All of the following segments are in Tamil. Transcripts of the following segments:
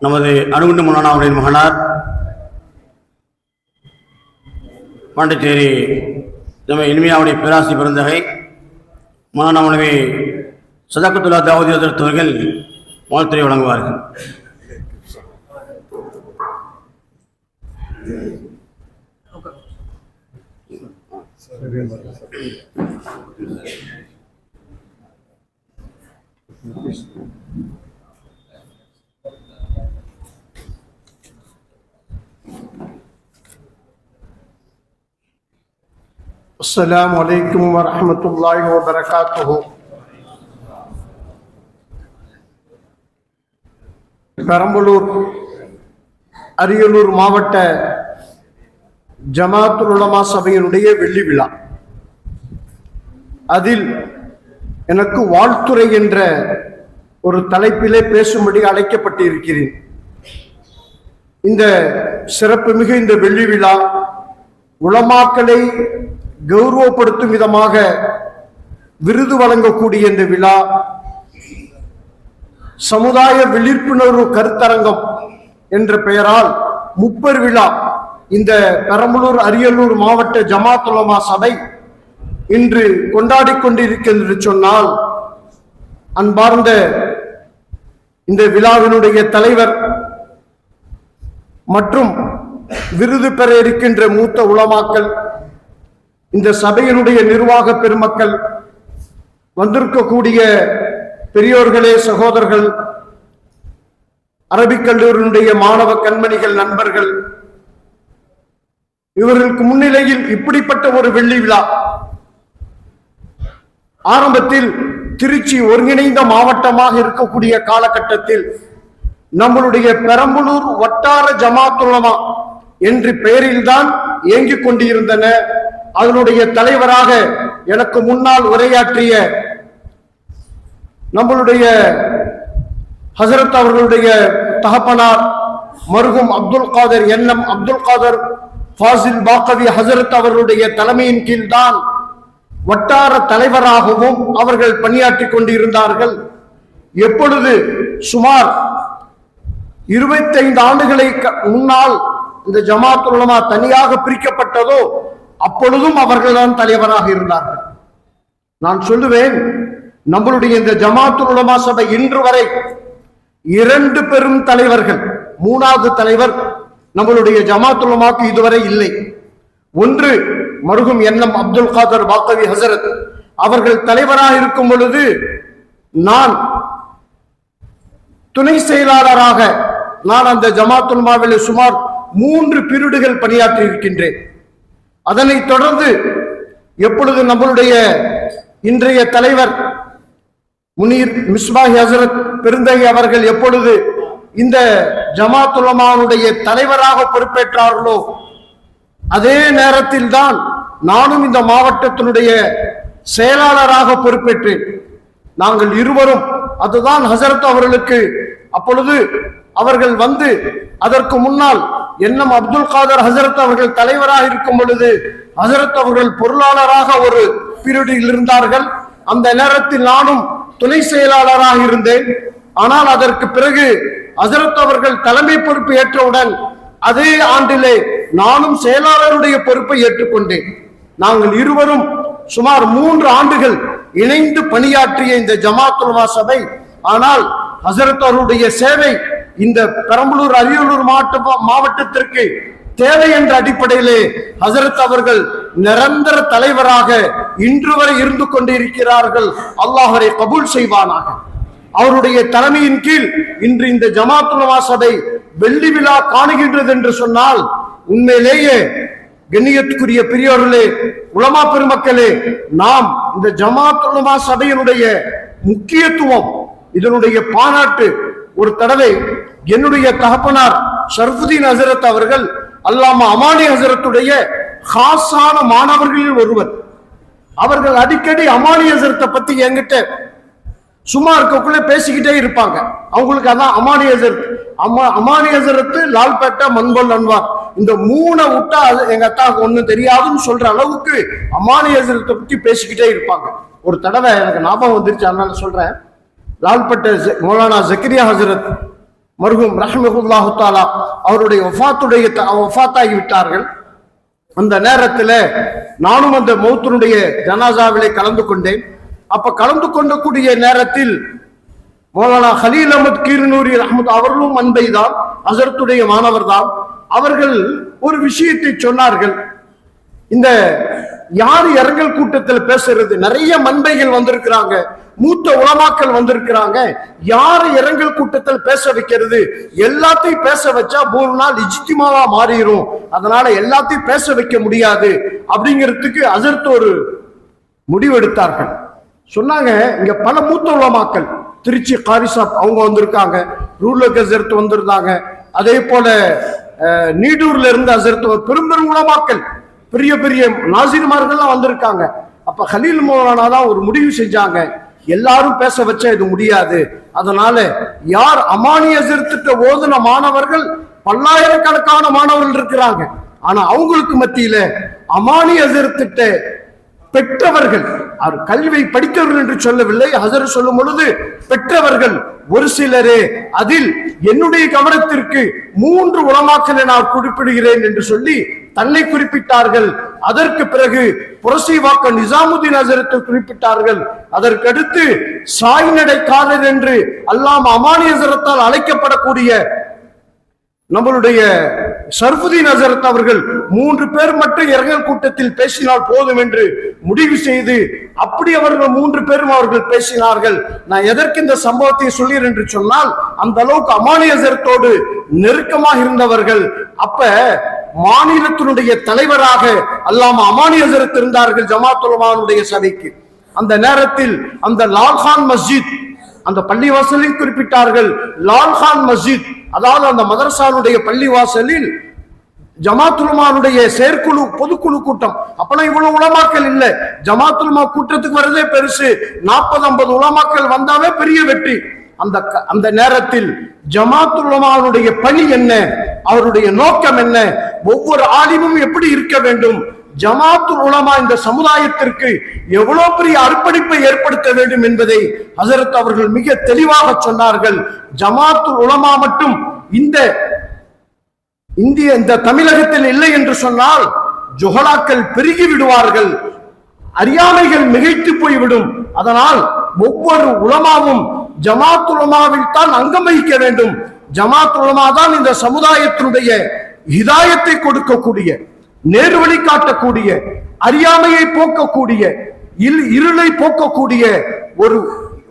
நமது அணுகுண்டு முன்னானாவுடைய மகனார் பாண்டிச்சேரி நம்ம இனிமையாவுடைய பேராசி பிறந்தகை மௌலானாவுடைய சதாக்கத்துல்லா தாவதி ஹதரத் அவர்கள் வாழ்த்துறை வழங்குவார்கள். السلام عليكم ورحمة الله وبركاته பெரம்பலூர் அரியலூர் மாவட்ட ஜமாத்துல் உலமா சபையினுடைய வெள்ளி விழா அதில் எனக்கு வாழ்த்துறை என்ற ஒரு தலைப்பிலே பேசும்படி அழைக்கப்பட்டிருக்கிறேன் இந்த சிறப்புமிகு இந்த வெள்ளி விழா உளமாக்களை கௌரவப்படுத்தும் விதமாக விருது வழங்கக்கூடிய இந்த விழா சமுதாய விழிப்புணர்வு கருத்தரங்கம் என்ற பெயரால் முப்பர் விழா இந்த பெரம்பலூர் அரியலூர் மாவட்ட ஜமாத்துலமா சபை இன்று கொண்டாடி கொண்டிருக்கிறது சொன்னால் அன்பார்ந்த இந்த விழாவினுடைய தலைவர் மற்றும் விருது பெற இருக்கின்ற மூத்த உளமாக்கல் இந்த சபையினுடைய நிர்வாக பெருமக்கள் வந்திருக்கக்கூடிய பெரியோர்களே சகோதரர்கள் அரபிக் கல்லூரியினுடைய மாணவ கண்மணிகள் நண்பர்கள் இவர்களுக்கு முன்னிலையில் இப்படிப்பட்ட ஒரு வெள்ளி விழா. ஆரம்பத்தில் திருச்சி ஒருங்கிணைந்த மாவட்டமாக இருக்கக்கூடிய காலகட்டத்தில் நம்மளுடைய பெரம்பலூர் வட்டார ஜமாத்துலமா என்று பெயரில்தான் இயங்கிக் கொண்டிருந்தன. அதனுடைய தலைவராக எனக்கு முன்னால் உரையாற்றிய நம்மளுடைய ஹசரத் அவர்களுடைய தகப்பனார் மருகும் அப்துல் காதர் என்னம் அப்துல் காதர் ஃபாசில் பாக்கவி ஹசரத் அவர்களுடைய தலைமையின் கீழ் தான் வட்டார தலைவராகவும் அவர்கள் பணியாற்றி கொண்டிருந்தார்கள். எப்பொழுது சுமார் இருபத்தைந்து ஆண்டுகளை க- முன்னால் இந்த ஜமாத் உலமா தனியாக பிரிக்கப்பட்டதோ அப்பொழுதும் அவர்கள்தான் தலைவராக இருந்தார்கள். நான் சொல்லுவேன் நம்மளுடைய இந்த ஜமாத்துல் உலமா சபை இன்று வரை இரண்டு பெரும் தலைவர்கள் மூணாவது தலைவர் நம்மளுடைய ஜமாத் உலமாக்கு இதுவரை இல்லை. ஒன்று மருகும் எண்ணம் அப்துல் காதர் வாக்கவி ஹசரத். அவர்கள் தலைவராக இருக்கும் பொழுது நான் துணை செயலாளராக நான் அந்த ஜமாத்துல்மாவில் சுமார் மூன்று பீரியடுகள் பணியாற்றி இருக்கின்றேன் அதனைத் தொடர்ந்து எப்பொழுது நம்மளுடைய இன்றைய தலைவர் முனீர் மிஸ்பாஹி ஹசரத் பெருந்தகை அவர்கள் எப்பொழுது இந்த ஜமாத்துலமானுடைய தலைவராக பொறுப்பேற்றார்களோ அதே நேரத்தில் தான் நானும் இந்த மாவட்டத்தினுடைய செயலாளராக பொறுப்பேற்றேன். நாங்கள் இருவரும் அதுதான் ஹசரத் அவர்களுக்கு அப்பொழுது அவர்கள் வந்து அதற்கு முன்னால் எண்ணம் அப்துல் காதர் ஹசரத் அவர்கள் தலைவராக இருக்கும் பொழுது ஹசரத் அவர்கள் பொருளாளராக ஒரு பீரியடில் இருந்தார்கள். அந்த நேரத்தில் நானும் துணை செயலாளராக இருந்தேன். ஆனால் அதற்கு பிறகு ஹசரத் அவர்கள் தலைமை பொறுப்பு ஏற்றவுடன் அதே ஆண்டிலே நானும் செயலாளருடைய பொறுப்பை ஏற்றுக்கொண்டேன். நாங்கள் இருவரும் சுமார் மூன்று ஆண்டுகள் இணைந்து பணியாற்றிய இந்த ஜமாத்துல்மா சபை. ஆனால் ஹசரத் அவருடைய சேவை இந்த பெரம்பலூர் அரியலூர் மாவட்ட மாவட்டத்திற்கு தேவை என்ற அடிப்படையிலே ஹசரத் அவர்கள் நிரந்தர தலைவராக இன்று வரை இருந்து கொண்டிருக்கிறார்கள். அல்லாஹரை கபூல் செய்வானாக. அவருடைய தலைமையின் கீழ் இன்று இந்த ஜமாத்துலமா சபை வெள்ளி விழா காணுகின்றது என்று சொன்னால் உண்மையிலேயே கண்ணியத்துக்குரிய பெரியோர்களே உலமா பெருமக்களே நாம் இந்த ஜமாத்துலமா சபையினுடைய முக்கியத்துவம் இதனுடைய பாராட்டு ஒரு தடவை என்னுடைய தகப்பனார் ஷர்ஃபுதீன் ஹசரத் அவர்கள் அல்லாமா அமானி ஹசரத்துடைய ஹாஸான மாணவர்களில் ஒருவர். அவர்கள் அடிக்கடி அமானி ஹசரத்தை பத்தி என்கிட்ட சும்மா இருக்கக்குள்ள பேசிக்கிட்டே இருப்பாங்க. அவங்களுக்கு அதான் அமானியசர் அம்மா அமானியசரத்து லால்பேட்டை மண்பொல் அன்வார். இந்த மூணை விட்டா அது எங்க அத்தாவுக்கு ஒண்ணும் தெரியாதுன்னு சொல்ற அளவுக்கு அமானியசரத்தை பத்தி பேசிக்கிட்டே இருப்பாங்க. ஒரு தடவை எனக்கு ஞாபகம் வந்துருச்சு அதனால சொல்றேன். லால்பட்ட மௌலானா ஜக்கரியா ஹசரத் மருகும் ரஹ்மகுல்லாஹு தாலா அவருடைய ஒஃபாத்துடைய ஒஃபாத்தாகி விட்டார்கள். அந்த நேரத்தில் நானும் அந்த மௌத்தனுடைய ஜனாசாவிலே கலந்து கொண்டேன். அப்ப கலந்து கொண்டக்கூடிய நேரத்தில் மௌலானா ஹலீல் அஹமத் கீரனூரி அஹமத் அவர்களும் அன்பை தான் ஹசரத்துடைய மாணவர் தான் அவர்கள் ஒரு விஷயத்தை சொன்னார்கள். இந்த யார் இரங்கல் கூட்டத்தில் பேசுறது? நிறைய மண்பைகள் வந்திருக்கிறாங்க. மூத்த உலமாக்கள் வந்திருக்கிறாங்க. யார் இரங்கல் கூட்டத்தில் பேச வைக்கிறது? எல்லாத்தையும் பேச வச்சா மூணு நாள் இஜித்திமாவா மாறிடும் அதனால எல்லாத்தையும் பேச வைக்க முடியாது. அப்படிங்கிறதுக்கு அசர்த்து ஒரு முடிவெடுத்தார்கள். சொன்னாங்க இங்க பல மூத்த உலமாக்கள் திருச்சி காரிசாப் அவங்க வந்திருக்காங்க ரூல கசர்த்து வந்திருந்தாங்க. அதே போல நீடூர்ல இருந்து அசர்த்து பெரும் பெரும் உலமாக்கள் பெரிய பெரிய நாசிர்மார்கள்லாம் வந்திருக்காங்க. அப்ப ஹலீல் மௌலானா தான் ஒரு முடிவு செஞ்சாங்க. எல்லாரும் பேச வச்சா இது முடியாது. அதனால யார் அமானிய எதிர்த்துட்ட ஓதுன மாணவர்கள்? பல்லாயிரக்கணக்கான மாணவர்கள் இருக்கிறாங்க. ஆனா அவங்களுக்கு மத்தியில அமானிய எதிர்த்திட்ட பெற்றவர்கள். அவர் கல்வியை படித்தவர்கள் என்று சொல்லவில்லை. ஹசர் சொல்லும் பொழுது பெற்றவர்கள் ஒரு சிலரே அதில் என்னுடைய கவனத்திற்கு மூன்று உளமாக்களை நான் குறிப்பிடுகிறேன் என்று சொல்லி தன்னை குறிப்பிட்டார்கள். அதற்கு பிறகு புரசிவாக்க நிசாமுதீன் ஹசரத்தை குறிப்பிட்டார்கள். அதற்கடுத்து சாய்நடைக்காரர் என்று அல்லாம் அமானி ஹசரத்தால் அழைக்கப்படக்கூடிய நம்மளுடைய சர்புதீன் அசரத் அவர்கள் மூன்று பேர் மட்டும் இரங்கல் கூட்டத்தில் பேசினால் போதும் என்று முடிவு செய்து அப்படி அவர்கள் மூன்று பேரும் அவர்கள் பேசினார்கள். நான் எதற்கு இந்த சம்பவத்தை சொல்லீர் என்று சொன்னால் அந்த அளவுக்கு அமானி அசரத்தோடு நெருக்கமாக இருந்தவர்கள். அப்ப மாநிலத்தினுடைய தலைவராக அல்லாம அமானி அசரத் இருந்தார்கள் ஜமாத்துலமானுடைய சபைக்கு. அந்த நேரத்தில் அந்த லால்கான் மஸ்ஜித் அந்த பள்ளிவாசலில் குறிப்பிட்டார்கள் லால்கான் மஸ்ஜித். அதாவது அந்த மதரசானுடைய பள்ளிவாசலில் ஜமாத்துல்மானுடைய செயற்குழு பொதுக்குழு கூட்டம். அப்பனா இவ்வளவு உலமாக்கள் இல்ல. ஜமாத்துல்மா கூட்டத்துக்கு வரதே பெருசு. நாற்பது ஐம்பது உலமாக்கள் வந்தாவே பெரிய வெற்றி. அந்த க- அந்த நேரத்தில் ஜமாத்துல்மானுடைய பணி என்ன? அவருடைய நோக்கம் என்ன? ஒவ்வொரு ஆலிமும் எப்படி இருக்க வேண்டும்? ஜமாத்து உலமா இந்த சமுதாயத்திற்கு எவ்வளவு பெரிய அர்ப்பணிப்பை ஏற்படுத்த வேண்டும் என்பதை ஹசரத் அவர்கள் மிக தெளிவாக சொன்னார்கள். ஜமாத்து உலமா மட்டும் இந்த இந்திய இந்த தமிழகத்தில் இல்லை என்று சொன்னால் ஜொஹலாக்கள் பெருகி விடுவார்கள். அறியாமைகள் மிகைத்து போய்விடும். அதனால் ஒவ்வொரு உலமாவும் ஜமாத் உலமாவில் தான் அங்கம் வகிக்க வேண்டும். ஜமாத் உலமா தான் இந்த சமுதாயத்தினுடைய ஹிதாயத்தை கொடுக்கக்கூடிய நேர்வழி காட்டக்கூடிய அறியாமையை போக்கக்கூடிய இருளை போக்கக்கூடிய ஒரு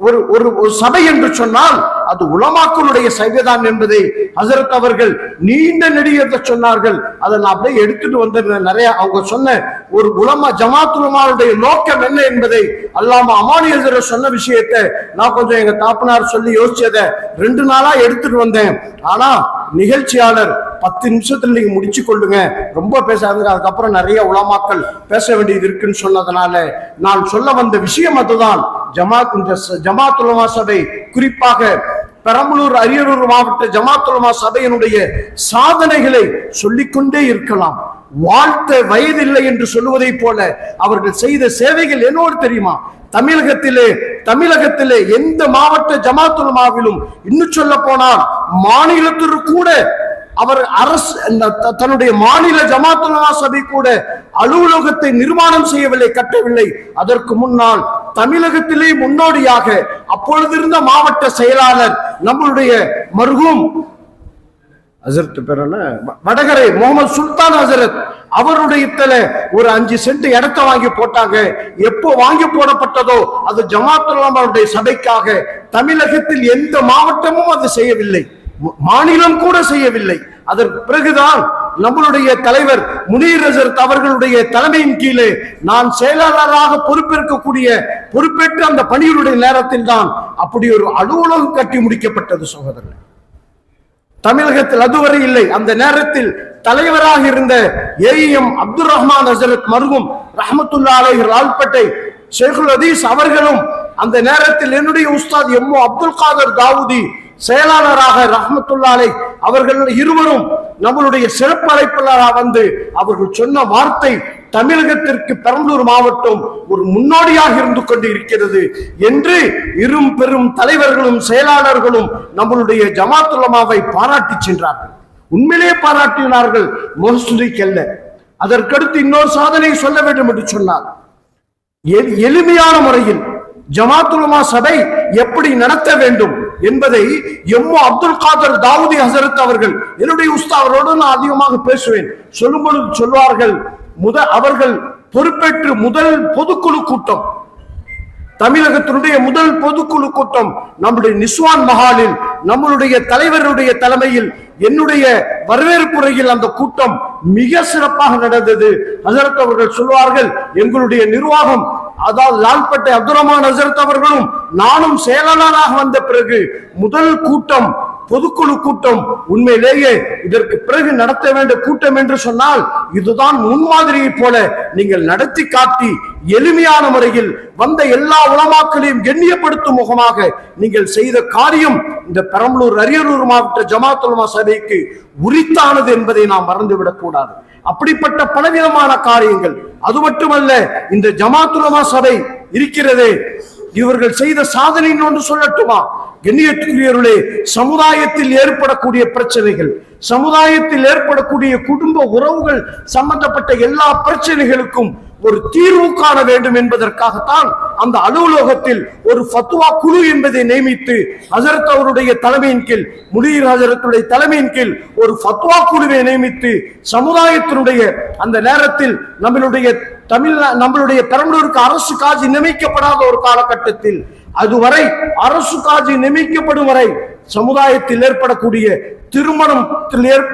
ஒரு ஒரு ஒரு சபை என்று சொன்னால் அது உலமாக்களுடைய சபைதான் என்பதை ஹசரத் அவர்கள் நீண்ட நெடியத்தை சொன்னார்கள். அதை நான் அப்படியே எடுத்துட்டு வந்த நிறைய அவங்க சொன்ன ஒரு உலமா ஜமாத் உலமாவுடைய நோக்கம் என்ன என்பதை அல்லாம அமானி ஹசரத் சொன்ன விஷயத்தை நான் கொஞ்சம் எங்க தாப்பனார் சொல்லி யோசிச்சதை ரெண்டு நாளா எடுத்துட்டு வந்தேன். ஆனா நிகழ்ச்சியாளர் பத்து நிமிஷத்துல நீங்க முடிச்சு கொள்ளுங்க. ரொம்ப பேசாதுங்க அதுக்கப்புறம் நிறைய உலமாக்கள் பேச வேண்டியது இருக்குன்னு சொன்னதுனால நான் சொல்ல வந்த விஷயம் அதுதான். ஜமாத் இந்த ஜமாத்துலமா ஜமாத் உலமா சபை குறிப்பாக பெரம்பலூர் அரியலூர் மாவட்ட ஜமாத்துலமா சபையினுடைய சாதனைகளை சொல்லிக்கொண்டே இருக்கலாம். வாழ்த்த வயதில்லை என்று சொல்லுவதைப் போல அவர்கள் செய்த சேவைகள் என்னோடு தெரியுமா? தமிழகத்திலே தமிழகத்திலே எந்த மாவட்ட ஜமாத்துலமாவிலும் இன்னும் சொல்ல போனால் மாநிலத்திற்கு கூட அவர் அரசு தன்னுடைய மாநில ஜமாத்துலமா சபை கூட அலுவலகத்தை நிர்மாணம் செய்யவில்லை கட்டவில்லை. அதற்கு முன்னால் தமிழகத்திலே முன்னோடியாக அப்பொழுது இருந்த மாவட்ட செயலாளர் நம்மளுடைய மருகும் ஹசரத் பேர் என்ன? வடகரை முகமது சுல்தான் ஹசரத். அவருடைய இடத்துல ஒரு அஞ்சு சென்ட் இடத்த வாங்கி போட்டாங்க. எப்போ வாங்கி போடப்பட்டதோ அது ஜமாத்துல்லாமருடைய சபைக்காக தமிழகத்தில் எந்த மாவட்டமும் அது செய்யவில்லை. மாநிலம் கூட செய்யவில்லை. அதற்கு பிறகுதான் நம்மளுடைய தலைவர் முனீர் ஹசரத் அவர்களுடைய தலைமையின் கீழே நான் செயலாளராக பொறுப்பேற்கக்கூடிய பொறுப்பேற்று அந்த பணிகளுடைய நேரத்தில் தான் அப்படி ஒரு அலுவலகம் கட்டி முடிக்கப்பட்டது சகோதரன் தமிழகத்தில் அதுவரை இல்லை. அந்த நேரத்தில் தலைவராக இருந்த ஏஎம் அப்துல் ரஹ்மான் ஹசரத் மருகும் ரஹமத்துல்லா அலை லால்பேட்டை ஷேகுல் அதீஸ் அவர்களும் அந்த நேரத்தில் என்னுடைய உஸ்தாத் எம்மோ அப்துல் காதர் தாவூதி செயலாளராக ரஹமத்துல்லாலை அவர்கள் இருவரும் நம்மளுடைய சிறப்பு அழைப்பாளராக வந்து அவர்கள் சொன்ன வார்த்தை தமிழகத்திற்கு பெரம்பலூர் மாவட்டம் ஒரு முன்னோடியாக இருந்து கொண்டு இருக்கிறது என்று இரும் பெரும் தலைவர்களும் செயலாளர்களும் நம்மளுடைய ஜமாத்துலமாவை பாராட்டி சென்றார்கள். உண்மையிலே பாராட்டினார்கள் முகஸ்துதிக்கல்ல அதற்கடுத்து இன்னொரு சாதனை சொல்ல வேண்டும் என்று சொன்னார். எளிமையான முறையில் ஜமாத்துலமா சபை எப்படி நடத்த வேண்டும்? என்பதை எம்மோ அப்துல் காதர் தாவூதி ஹசரத் அவர்கள் என்னுடைய உஸ்தா அவரோடு நான் அதிகமாக பேசுவேன். சொல்லும் பொழுது சொல்வார்கள் முத அவர்கள் பொறுப்பேற்று முதல் பொதுக்குழு கூட்டம். தமிழகத்தினுடைய முதல் பொதுக்குழு கூட்டம் நம்முடைய நிஸ்வான் மஹாலில் நம்மளுடைய தலைவருடைய தலைமையில் என்னுடைய வரவேற்புரையில் அந்த கூட்டம் மிக சிறப்பாக நடந்தது. ஹசரத் அவர்கள் சொல்வார்கள் எங்களுடைய நிர்வாகம் அதாவது லால்பட்டை அப்துல் ரஹ்மான் ஹசரத் அவர்களும் நானும் செயலாளராக வந்த பிறகு முதல் கூட்டம் பொதுக்குழு கூட்டம். உண்மையிலேயே இதற்கு பிறகு நடத்த வேண்டிய கூட்டம் என்று சொன்னால் இதுதான் முன்மாதிரியை போல நீங்கள் நடத்தி காட்டி எளிமையான முறையில் வந்த எல்லா உலமாக்களையும் கண்ணியப்படுத்தும் முகமாக நீங்கள் செய்த காரியம் இந்த பெரம்பலூர் அரியலூர் மாவட்ட ஜமாத் சபைக்கு உரித்தானது என்பதை நாம் மறந்துவிடக் கூடாது. அப்படிப்பட்ட பலவிதமான காரியங்கள். அது மட்டுமல்ல இந்த ஜமாத்துலமா சபை இருக்கிறதே. இவர்கள் செய்த சாதனை ஒன்று சொல்லட்டுமா? கண்ணியத்துக்குரியவர்களே சமுதாயத்தில் ஏற்படக்கூடிய பிரச்சனைகள் சமுதாயத்தில் ஏற்படக்கூடிய குடும்ப உறவுகள் சம்பந்தப்பட்ட எல்லா பிரச்சனைகளுக்கும் ஒரு தீர்வு காண வேண்டும் என்பதற்காகத்தான் அந்த அலுவலகத்தில் ஒரு ஃபத்துவா குழு என்பதை நியமித்து ஹசரத் அவருடைய தலைமையின் கீழ் முனீர் ஹசரத்துடைய தலைமையின் கீழ் ஒரு ஃபத்வா குழுவை நியமித்து சமுதாயத்தினுடைய அந்த நேரத்தில் நம்மளுடைய தமிழ் நம்மளுடைய பெரம்பலூருக்கு அரசு காட்சி நியமிக்கப்படாத ஒரு காலகட்டத்தில் அதுவரை அரசு காட்சி நியமிக்கப்படும் வரை சமுதாயத்தில் ஏற்படக்கூடிய திருமணம்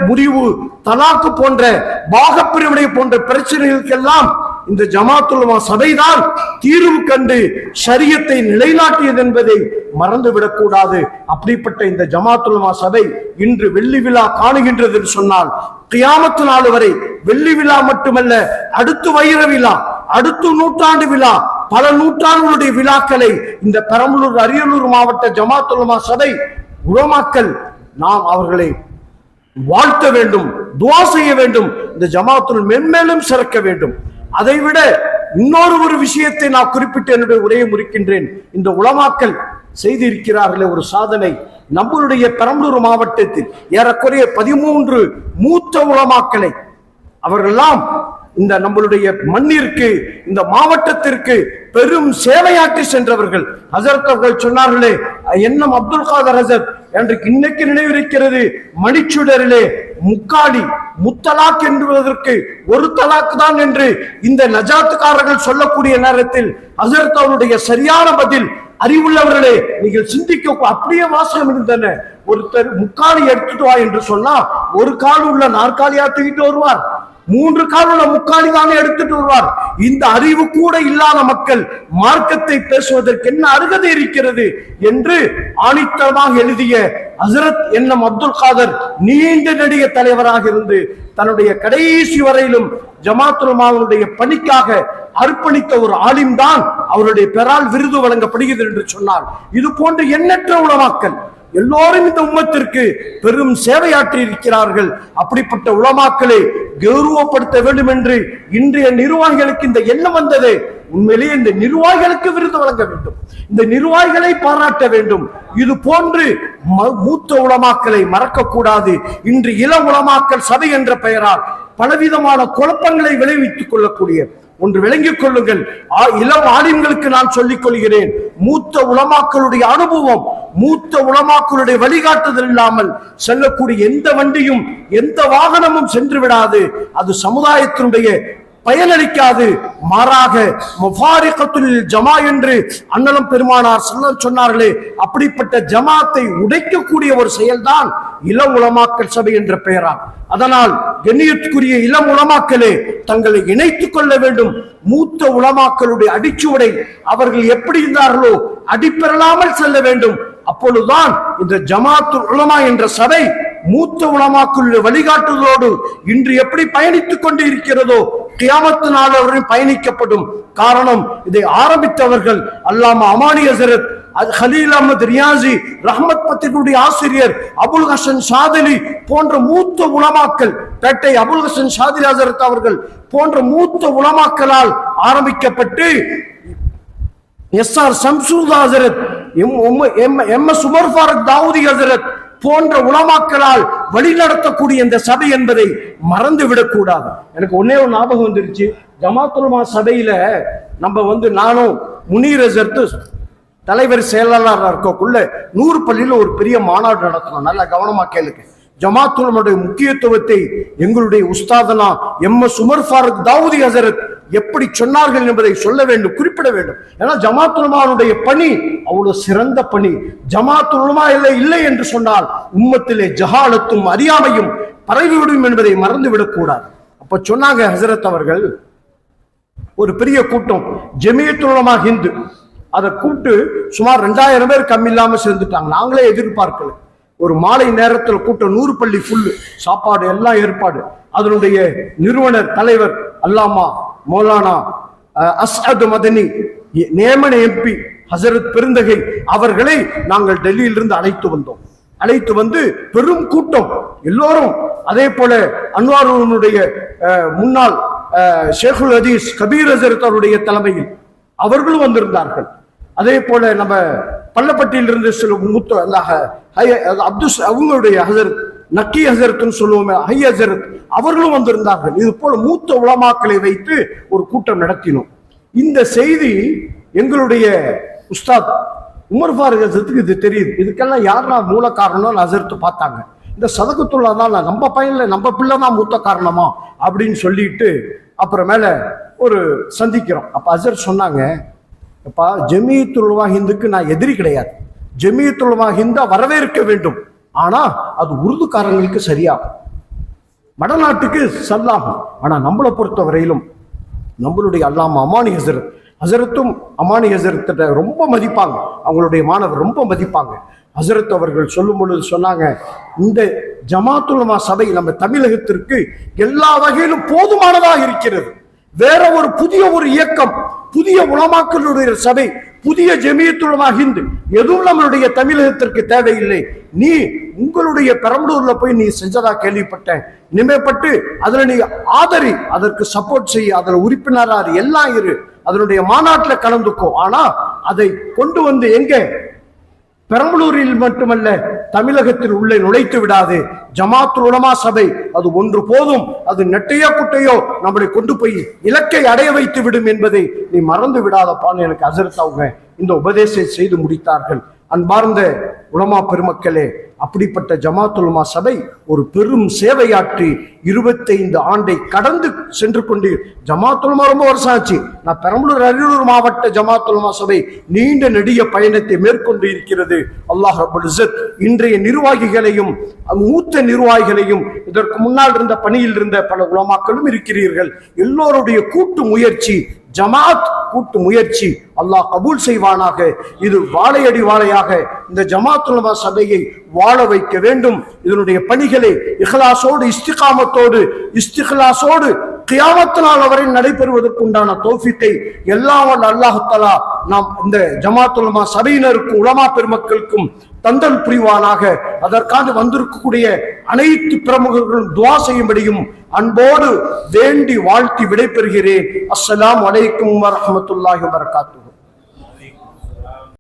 முடிவு தலாக்கு போன்ற பாகப்பிரிவினை போன்ற பிரச்சனைகளுக்கெல்லாம் இந்த ஜமாத்துலமா சபைதான் தீர்வு கண்டு சரியத்தை நிலைநாட்டியது என்பதை மறந்துவிடக் கூடாது. அப்படிப்பட்ட இந்த ஜமாத்துலமா சபை இன்று வெள்ளி விழா காணுகின்றது என்று சொன்னால் கியாமத்து நாள் வரை வெள்ளி விழா மட்டுமல்ல அடுத்து வைர விழா அடுத்த நூற்றாண்டு விழா பல நூற்றாண்டுகளுடைய விழாக்களை இந்த பெரம்பலூர் அரியலூர் மாவட்ட ஜமாத்துலமா சபை உலமாக்கல் நாம் அவர்களை வாழ்த்த வேண்டும் துவா செய்ய வேண்டும் இந்த ஜமாத்துல் மென்மேலும் சிறக்க வேண்டும். அதைவிட இன்னொரு ஒரு விஷயத்தை நான் குறிப்பிட்டு என்னுடைய உரையை முறிக்கின்றேன் இந்த உலமாக்கல் செய்திருக்கிறார்களே ஒரு சாதனை. நம்மளுடைய பெரம்பலூர் மாவட்டத்தில் ஏறக்குறைய பதிமூன்று மூத்த உலமாக்களை அவர்களெல்லாம் இந்த நம்மளுடைய மண்ணிற்கு இந்த மாவட்டத்திற்கு பெரும் சேவையாற்றி சென்றவர்கள். ஹசரத் அவர்கள் சொன்னார்களே என்னம் அப்துல் காதர் ஹசரத்? என்று இன்னைக்கு நினைவிருக்கிறது மணிச்சுடரிலே முக்காடி முத்தலாக் என்பதற்கு ஒரு தலாக் தான் என்று இந்த நஜாத்துக்காரர்கள் சொல்லக்கூடிய நேரத்தில் ஹசரத் அவருடைய சரியான பதில் அறிவுள்ளவர்களே நீங்கள் சிந்திக்க அப்படியே வாசகம் இருந்தன. ஒருத்தர் முக்காலி எடுத்துட்டு வா என்று சொன்னா ஒரு கால் உள்ள நாற்காலியா தூக்கிட்டு வருவார். மூன்று காலுள்ள உள்ள முக்காலி தானே எடுத்துட்டு வருவார். இந்த அறிவு கூட இல்லாத மக்கள் மார்க்கத்தை பேசுவதற்கு என்ன அருகதை இருக்கிறது என்று ஆணித்தரமாக எழுதிய ஹசரத் என்னும் அப்துல் காதர் நீண்ட நெடிய தலைவராக இருந்து தன்னுடைய கடைசி வரையிலும் ஜமாத்துல் மாவனுடைய பணிக்காக அர்ப்பணித்த ஒரு ஆலிம்தான் அவருடைய பெறால் விருது வழங்கப்படுகிறது என்று சொன்னார். இது போன்ற எண்ணற்ற உளமாக்கல் எல்லோரும் இந்த உம்மத்திற்கு பெரும் சேவையாற்றி இருக்கிறார்கள். அப்படிப்பட்ட உலமாக்களை கௌரவப்படுத்த வேண்டும் என்று இன்றைய நிர்வாகிகளுக்கு இந்த எண்ணம் வந்தது. உண்மையிலேயே இந்த நிர்வாகிகளுக்கு விருது வழங்க வேண்டும். இந்த நிர்வாகிகளை பாராட்ட வேண்டும். இது போன்று ம- மூத்த உலமாக்களை மறக்க கூடாது இன்று இள உலமாக்கல் சபை என்ற பெயரால் பலவிதமான குழப்பங்களை விளைவித்துக் கொள்ளக்கூடிய ஒன்று விளங்கிக் கொள்ளுங்கள். இளம் ஆலிம்களுக்கு நான் சொல்லிக் கொள்கிறேன். மூத்த உலமாக்களுடைய அனுபவம் மூத்த உலமாக்களுடைய வழிகாட்டுதல் இல்லாமல் செல்லக்கூடிய எந்த வண்டியும் எந்த வாகனமும் சென்று விடாது. அது சமுதாயத்தினுடைய பயனளிக்காது. மாறாக முஃபாரிகத்துல் ஜமா என்று அண்ணலம் பெருமானார் சொல்ல சொன்னார்களே அப்படிப்பட்ட ஜமாத்தை உடைக்கக்கூடிய ஒரு செயல்தான் இளம் உலமாக்கல் சபை என்ற பெயரால். அதனால் கண்ணியத்துக்குரிய இளம் உலமாக்களே தங்களை இணைத்துக் கொள்ள வேண்டும். மூத்த உலமாக்களுடைய அடிச்சுவடை அவர்கள் எப்படி இருந்தார்களோ அடிப்பெறலாமல் செல்ல வேண்டும். அப்பொழுதுதான் இந்த ஜமாத்து உலமா என்ற சபை மூத்த உலமாக்களுடைய வழிகாட்டுதலோடு இன்று எப்படி பயணித்துக் கொண்டு இருக்கிறதோ கியாமத்து நாள் அவர்கள் பயணிக்கப்படும் காரணம் இதை ஆரம்பித்தவர்கள் அல்லாம அமானி ஹசரத் ஹலீல் அஹமது ரியாசி ரஹ்மத் பத்திரிகையுடைய ஆசிரியர் அபுல் ஹசன் சாதலி போன்ற மூத்த உலமாக்கள் பேட்டை அபுல் ஹசன் ஷாதிலி ஹசரத் அவர்கள் போன்ற மூத்த உலமாக்களால் ஆரம்பிக்கப்பட்டு S R Shamsud Hazrat M M M S Umar Dawoodi Hazrat போன்ற உலமாக்களால் வழிநடத்தக்கூடிய இந்த சபை என்பதை மறந்து விடக்கூடாது எனக்கு ஒன்னே ஒரு ஞாபகம் வந்துருச்சு. ஜமாத்துலமா சபையில நம்ம வந்து நானும் முனீர் தலைவர் செயலாளராக இருக்கக்குள்ள நூறு பள்ளியில் ஒரு பெரிய மாநாடு நடத்தணும். நல்லா கவனமா கேளுங்க. ஜமாத்துலமுடைய முக்கியத்துவத்தை எங்களுடைய உஸ்தாதனா எம் எஸ் உமர் ஃபாரூக் தாவூதி ஹசரத் எப்படி சொன்னார்கள் என்பதை சொல்ல வேண்டும் குறிப்பிட வேண்டும். ஏன்னா ஜமாத்துலமாருடைய பணி அவ்வளவு சிறந்த பணி. ஜமாத்துலமா இல்லை இல்லை என்று சொன்னால் உம்மத்திலே ஜஹாலத்தும் அறியாமையும் பரவிவிடும் என்பதை மறந்து விடக்கூடாது அப்ப சொன்னாங்க ஹசரத் அவர்கள் ஒரு பெரிய கூட்டம் ஜெமியத்துலமா ஹிந்து. அதை கூப்பிட்டு சுமார் ரெண்டாயிரம் பேர் கம்மி இல்லாம சேர்ந்துட்டாங்க. நாங்களே எதிர்பார்க்கல. ஒரு மாலை நேரத்தில் கூட்டம் நூறு பள்ளி ஃபுல்லு சாப்பாடு எல்லாம் ஏற்பாடு. அதனுடைய நிறுவனர் தலைவர் அல்லாமா மௌலானா அஸ்அது மதனி நியமன எம்பி ஹசரத் பெருந்தகை அவர்களை நாங்கள் டெல்லியிலிருந்து அழைத்து வந்தோம். அழைத்து வந்து பெரும் கூட்டம். எல்லோரும் அதே போல அன்வாருடைய முன்னாள் ஷேகுல் ஹதீஸ் கபீர் ஹசரத் அவருடைய தலைமையில் அவர்களும் வந்திருந்தார்கள். அதே போல நம்ம பள்ளப்பட்டியிலிருந்து சில மூத்த அல்லாஹ் ஹ- அப்துஸ் அவங்களுடைய ஹசரத் நக்கி ஹசரத்னு சொல்லுவோமே ஹை ஹசரத் அவர்களும் வந்திருந்தார்கள். இது போல மூத்த உலமாக்களை வைத்து ஒரு கூட்டம் நடத்தினோம். இந்த செய்தி எங்களுடைய உஸ்தாத் உமர் ஃபாரூக் ஹசரத்துக்கு இது தெரியுது. இதுக்கெல்லாம் யாரா மூல காரணம்னு ஹசரத்து பார்த்தாங்க. இந்த சதகத்துள்ளா தான் நம்ம பையன்ல நம்ம பிள்ளை தான் மூத்த காரணமா அப்படின்னு சொல்லிட்டு அப்புறமேல ஒரு சந்திக்கிறோம். அப்ப அசர் சொன்னாங்க அப்பா ஜெமியத்துல்வா ஹிந்துக்கு நான் எதிரி கிடையாது. ஜெமியத்துல்வா ஹிந்தா வரவேற்க வேண்டும். ஆனா அது உருதுக்காரங்களுக்கு சரியாகும். வடநாட்டுக்கு சல்லாகும் ஆனா நம்மளை பொறுத்த வரையிலும் நம்மளுடைய அல்லாம அமானி ஹசரத் ஹசரத்தும் அமானி ஹசரத்திட்ட ரொம்ப மதிப்பாங்க. அவங்களுடைய மாணவர் ரொம்ப மதிப்பாங்க. ஹசரத் அவர்கள் சொல்லும் பொழுது சொன்னாங்க இந்த ஜமாத்துலமா சபை நம்ம தமிழகத்திற்கு எல்லா வகையிலும் போதுமானதாக இருக்கிறது. வேற ஒரு புதிய ஒரு இயக்கம் புதிய உலமாக்களுடைய சபை புதிய ஜெமியத்துலமா ஹிந்து எதுவும் நம்மளுடைய தமிழகத்திற்கு தேவையில்லை. நீ உங்களுடைய பெரம்பலூர்ல போய் நீ செஞ்சதா கேள்விப்பட்டேன். நிமைப்பட்டு அதுல நீ ஆதரி அதற்கு சப்போர்ட் செய்ய அதுல உறுப்பினராக எல்லாம் இரு. அதனுடைய மாநாட்டில் கலந்துக்கும் ஆனா அதை கொண்டு வந்து எங்க? பெரம்பலூரில் மட்டுமல்ல தமிழகத்தில் உள்ளே நுழைத்து விடாது. ஜமாத் உலமா சபை அது ஒன்று போதும். அது நெட்டையோ குட்டையோ நம்மளை கொண்டு போய் இலக்கை அடைய வைத்து விடும் என்பதை நீ மறந்து விடாதப்பான்னு எனக்கு அசரத் இந்த உபதேசம் செய்து முடித்தார்கள். அன்பார்ந்த உலமா பெருமக்களே அப்படிப்பட்ட ஜமாத் சபை ஒரு பெரும் சேவையாற்றி இருபத்தைந்து ஆண்டை கடந்து சென்று கொண்டு ஜமாத் ரொம்ப வருஷம் ஆச்சு. நான் பெரம்பலூர் அரியலூர் மாவட்ட ஜமாத் சபை நீண்ட நெடிய பயணத்தை மேற்கொண்டு இருக்கிறது. அல்லாஹ் ரபுல் இன்றைய நிர்வாகிகளையும் மூத்த நிர்வாகிகளையும் இதற்கு முன்னால் இருந்த பணியில் இருந்த பல உலமாக்களும் இருக்கிறீர்கள். எல்லோருடைய கூட்டு முயற்சி ஜமாத் கூட்டு முயற்சி. அல்லாஹ் கபூல் செய்வானாக. இது வாழையடி வாழையாக இந்த ஜமாத்துலமா சபையை வாழ வைக்க வேண்டும். இதனுடைய பணிகளை இஹ்லாசோடு இஸ்திகாமத்தோடு இஸ்திஹ்லாசோடு கியாமத்து நாள் வரை நடைபெறுவதற்குண்டான தோஃபிக்கை எல்லாம் அல்லாஹத்தலா நாம் இந்த ஜமாத்துலமா சபையினருக்கும் உலமா பெருமக்களுக்கும் தந்தல் புரிவானாக. அதற்காக வந்திருக்கக்கூடிய அனைத்து பிரமுகர்களும் துவா செய்யும்படியும் அன்போடு வேண்டி வாழ்த்தி விடைபெறுகிறேன். அஸ்லாம் அலைக்கும் வரமத்துல்லாஹி வரகாத்து